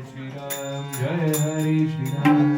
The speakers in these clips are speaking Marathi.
श्रीराम जय हरी श्रीराम।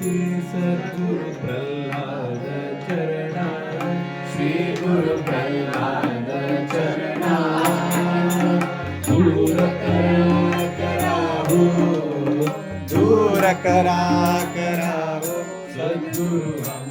भक्ति सद्गुरु प्रह्लाद चरणा श्री गुरु प्रह्लाद चरणा दूर कराहो दूर करा कराहो सद्गुरु हम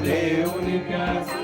cadê o?